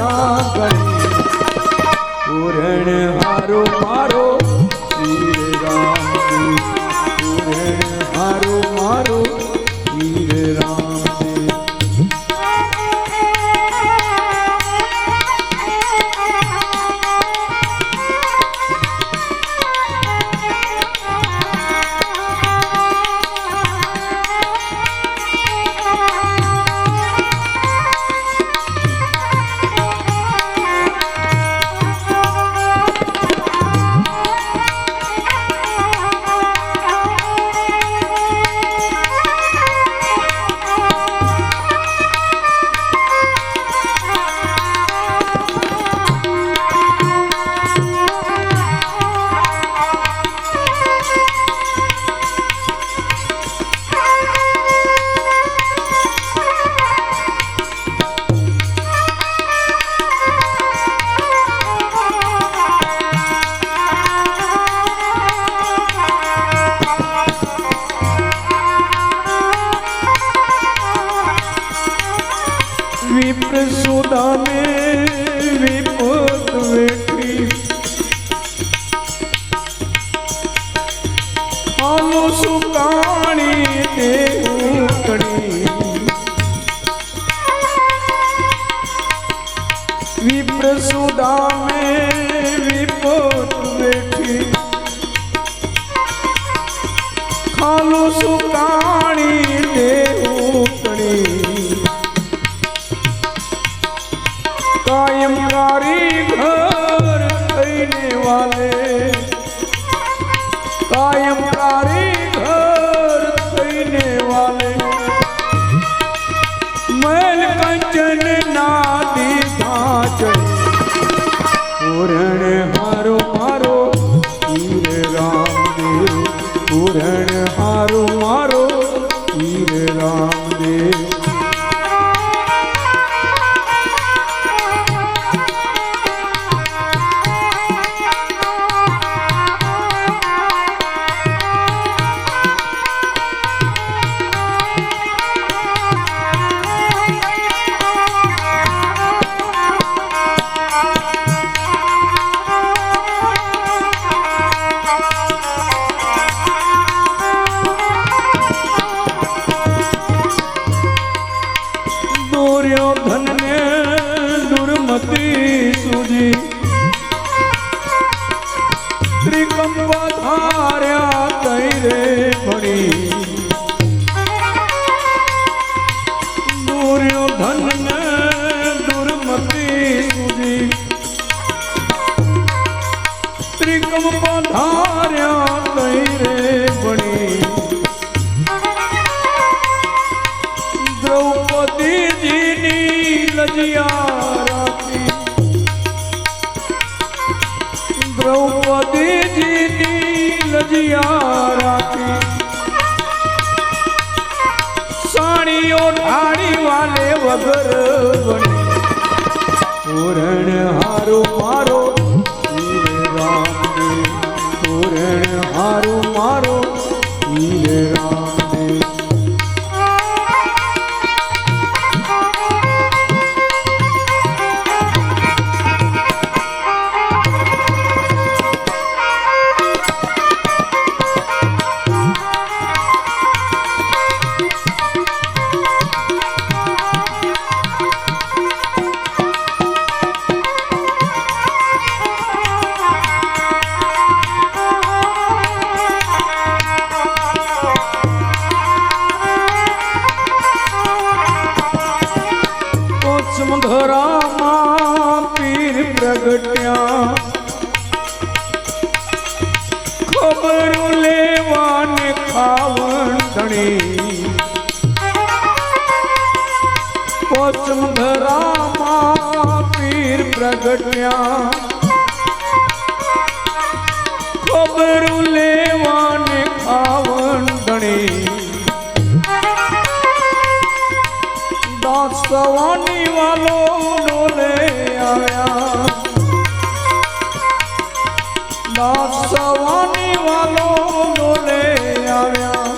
여 વિપ્ર સુદામે વિપોત બેઠી. ખાલું સુકાણી ને ઉપડી કાયમ કારી ઘર કઈને વાલે. पूरण વગર પૂરણ હારું મારો પ્રગટ્યા. ખબરું લેવાને ખાવંડણી દાસ સવાની વાલો ડોલે આવ્યા. દાસ સવાની વાલો ડોલે આવ્યા.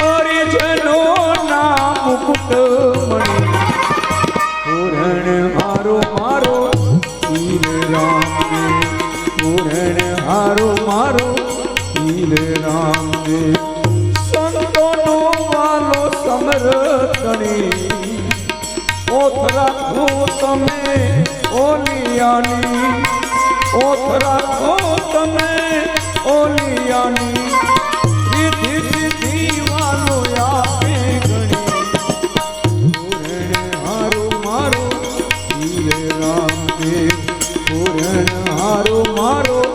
હરિજનો ના મુકુટ મણી ઓલિયાની, ઓથ રાખો તમે ઓલિયાની. સીધી સીધી વાનો આપે ગણી હારું મારો ધીરે રામ પૂરણ મારો.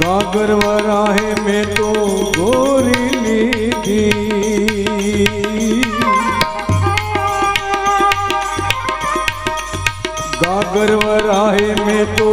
ગાગર વરાહે મેં તો ગોરી લીધી ગાગર વરાહે મેં તો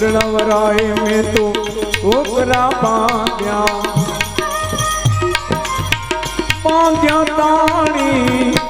પ્રણવરાય મેં તો ઓકરા પામ્યા પામ્યા તાણી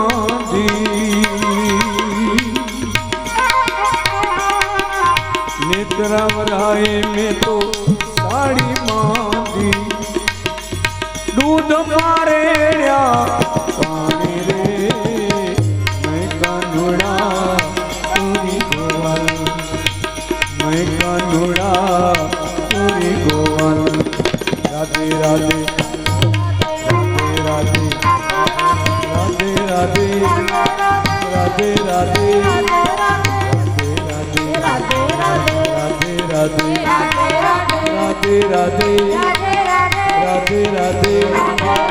રામ રાય મેં તો સાડી માંગી દૂધ મારે રાધે રાધે રાધે રાધે રાધે રાધે રાધે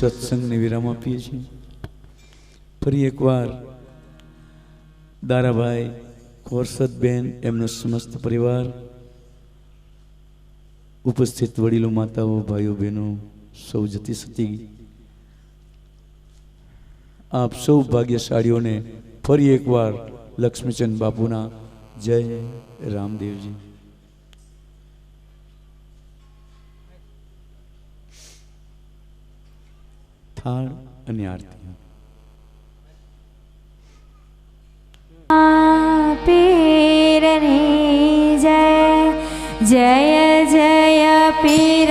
સત્સંગને વિરામ આપીએ છીએ. ફરી એકવાર દારાભાઈ ખોરસદબેન એમનો સમસ્ત પરિવાર, ઉપસ્થિત વડીલો, માતાઓ, ભાઈઓ, બહેનો, સૌ જતી સતી. આપ સૌ ભાગ્યશાળીઓને ફરી એકવાર લક્ષ્મીચંદ બાપુના જય રામદેવજી. થાળ અને આરતી. પીરની જય જય જય પીર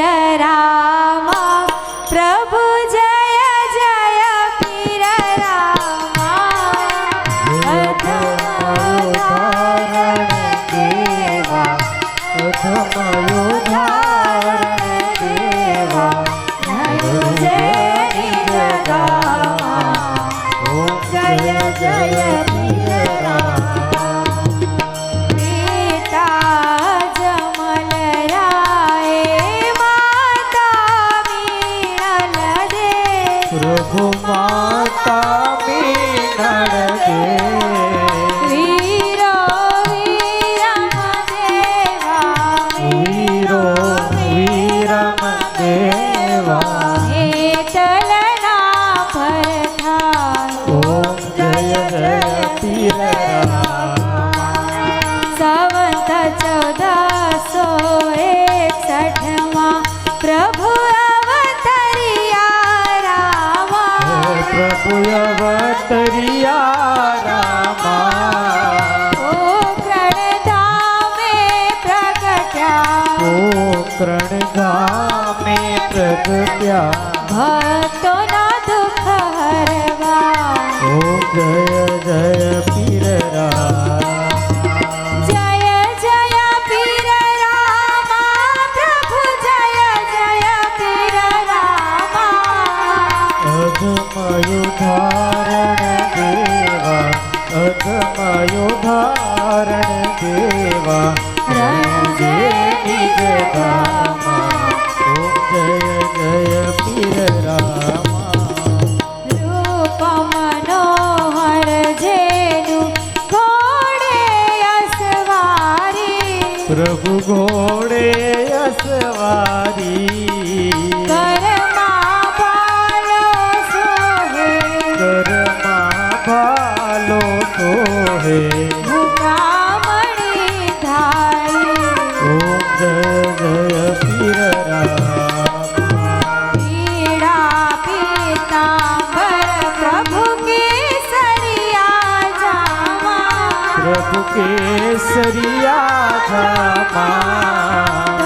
પ્રભુ અવતરિયા રામા પ્રભુ અવતરિયા રામા પોકરણ ધામે પ્રગટ્યા પોકરણ ગામે પ્રગટ્યા ભક્તોના દુઃખ હરવા ઓ જય કેસરિયા ધામા